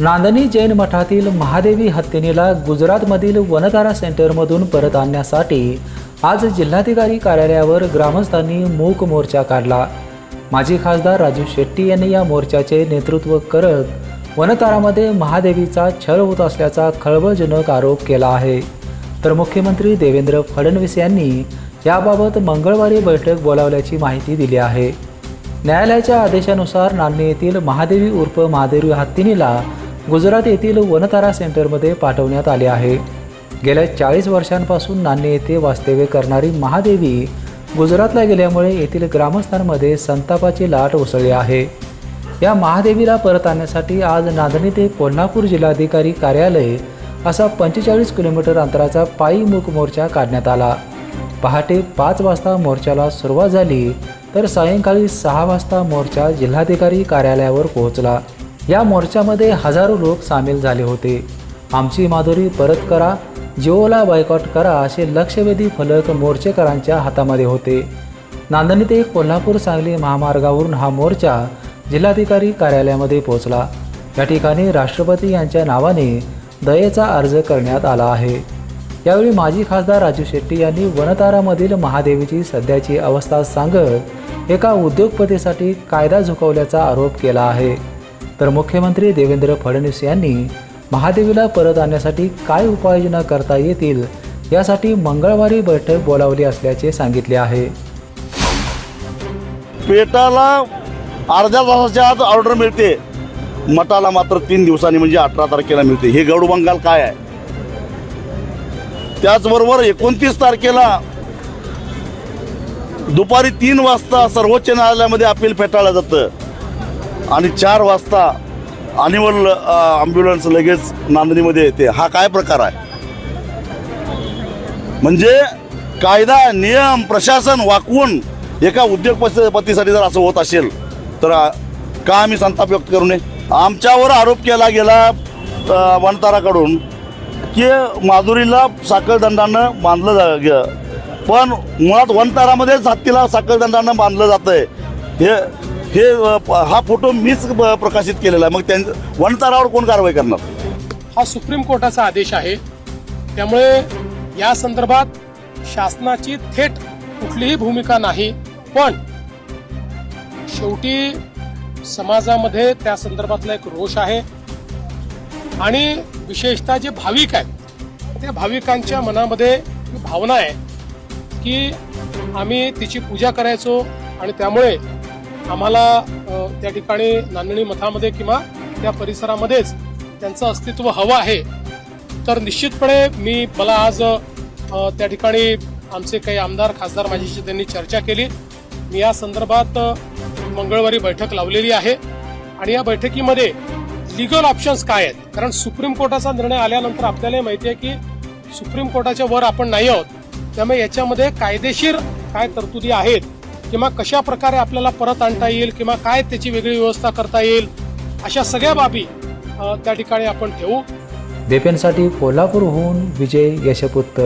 नांदणी जैन मठातील महादेवी हत्तीनीला गुजरातमधील वनतारा सेंटरमधून परत आणण्यासाठी आज जिल्हाधिकारी कार्यालयावर ग्रामस्थांनी मूक मोर्चा काढला. माजी खासदार राजू शेट्टी यांनी या मोर्चाचे नेतृत्व करत वनतारामध्ये महादेवीचा छळ होत असल्याचा खळबळजनक आरोप केला आहे. तर मुख्यमंत्री देवेंद्र फडणवीस यांनी याबाबत मंगळवारी बैठक बोलावल्याची माहिती दिली आहे. न्यायालयाच्या आदेशानुसार नांदणी येथील महादेवी उर्फ महादेवी हत्तीनीला गुजरात येथील वनतारा सेंटरमध्ये पाठवण्यात आले आहे. गेल्या चाळीस वर्षांपासून नांदणी येथे वास्तव्य करणारी महादेवी गुजरातला गेल्यामुळे येथील ग्रामस्थांमध्ये संतापाची लाट उसळली आहे. या महादेवीला परत आणण्यासाठी आज नांदणी ते कोल्हापूर जिल्हाधिकारी कार्यालय असा पंचेचाळीस किलोमीटर अंतराचा पायी मूक मोर्चा काढण्यात आला. पहाटे पाच वाजता मोर्चाला सुरुवात झाली तर सायंकाळी सहा वाजता मोर्चा जिल्हाधिकारी कार्यालयावर पोहोचला. या मोर्चामध्ये हजारो लोक सामील झाले होते. आमची माधुरी परत करा जिओला बायकॉट करा असे लक्षवेधी फलक मोर्चेकरांच्या हातामध्ये होते. नांदणी ते कोल्हापूर सांगली महामार्गावरून हा मोर्चा जिल्हाधिकारी कार्यालयामध्ये पोहोचला. या ठिकाणी राष्ट्रपती यांच्या नावाने दयेचा अर्ज करण्यात आला आहे. यावेळी माजी खासदार राजू शेट्टी यांनी वनतारामधील महादेवीची सध्याची अवस्था सांगत एका उद्योगपतीसाठी कायदा झुकवल्याचा आरोप केला आहे. तर मुख्यमंत्री देवेंद्र फडणवीस यांनी महादेवीला परत आणण्यासाठी काय उपाययोजना करता येतील यासाठी मंगळवारी बैठक बोलावली असल्याचे सांगितले आहे. पेटाला अर्ध्या तासाच्या आत ऑर्डर मिळते. मठाला मात्र तीन दिवसांनी म्हणजे अठरा तारखेला मिळते. हे गौड बंगाल काय आहे? त्याचबरोबर एकोणतीस तारखेला दुपारी तीन वाजता सर्वोच्च न्यायालयामध्ये अपील फेटाळलं जातं. आणि चार वाजता अनिमल ॲम्ब्युलन्स लगेच नांदणीमध्ये येते. हा काय प्रकार आहे? म्हणजे कायदा नियम प्रशासन वाकवून एका उद्योगपतीसाठी जर असं होत असेल तर का आम्ही संताप व्यक्त करू नये? आमच्यावर आरोप केला गेला वनताराकडून की माधुरीला साखळदंडानं बांधलं जा ग- पण मुळात वनतारामध्येच हत्तीला साखळदंडानं बांधलं जातंय. हे हे प- हा फोटो मीच ब- प्रकाशित केलेला आहे. मग त्यांचं वनतारावर कोण कारवाई करणार? हा सुप्रीम कोर्टाचा आदेश आहे. त्यामुळे या संदर्भात शासनाची थेट कुठलीही भूमिका नाही. पण शेवटी समाजामध्ये त्या संदर्भातला एक रोष आहे. आणि विशेषतः जे भाविक आहेत त्या भाविकांच्या मनामध्ये भावना आहे की आम्ही तिची पूजा करायचो आणि त्यामुळे आम्हाला त्या ठिकाणी नांदणी मठामध्ये किंवा त्या परिसरामध्येच त्यांचं अस्तित्व हवं आहे. तर निश्चितपणे मी मला आज त्या ठिकाणी आमचे काही आमदार खासदार माझ्याशी त्यांनी चर्चा केली. मी या संदर्भात मंगळवारी बैठक लावलेली आहे. आणि या बैठकीमध्ये लिगल ऑप्शन्स काय आहेत? कारण सुप्रीम कोर्टाचा निर्णय आल्यानंतर आपल्याला माहिती आहे की सुप्रीम कोर्टाच्या वर आपण नाही आहोत. त्यामुळे याच्यामध्ये कायदेशीर काय तरतुदी आहेत? किंवा कशा प्रकारे आपल्याला परत आणता येईल किंवा काय त्याची वेगळी व्यवस्था करता येईल अशा सगळ्या बाबी त्या ठिकाणी आपण ठेवू. बेपेनसाठी कोल्हापूरहून विजय यशपुत्त